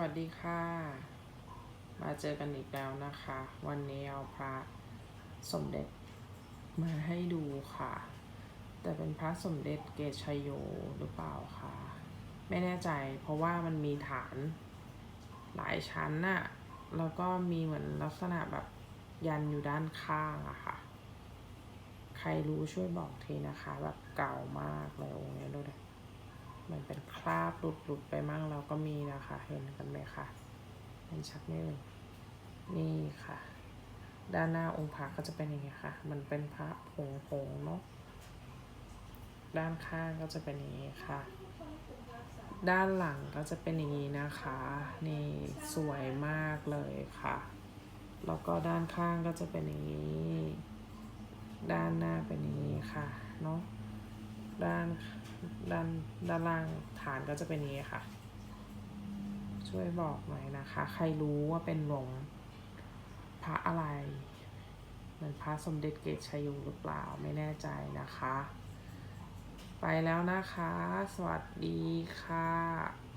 วัสดีค่ะ มาเจอกันอีกแล้วนะคะ วันนี้เอาพระสมเด็จมาให้ดูค่ะ แต่เป็นพระสมเด็จเกชยโยหรือเปล่าคะไม่แน่ใจเพราะว่ามันมีฐานหลายชั้นน่ะ แล้วก็มีเหมือนลักษณะแบบยันอยู่ด้านข้างอะค่ะ ใครรู้ช่วยบอกทีนะคะ แบบเก่ามากเลยองค์นี้ดูดิ มันเป็นคราบหลุดหลุดไปมั่งเราก็มีนะคะ เห็นกันไหมคะเห็นชัดไหมเอ่ยนี่ค่ะ ด้านหน้าองค์พระก็จะเป็นอย่างนี้ค่ะ มันเป็นพระผงผงๆเนาะด้านข้างก็จะเป็นอย่างนี้ค่ะ ด้านหลังก็จะเป็นอย่างนี้นะคะ นี่สวยมากเลยค่ะ แล้วก็ด้านข้างก็จะเป็นอย่างนี้ ด้านหน้าเป็นอย่างนี้ค่ะ เนาะ ด้าน ด้านด้านล่างฐานก็จะเป็นนี้ค่ะ ช่วยบอกหน่อยนะคะ ใครรู้ว่าเป็นหลวงพระอะไรเหมือนพระสมเด็จเกตชัยโยหรือเปล่าไม่แน่ใจนะคะ ไปแล้วนะคะ สวัสดีค่ะ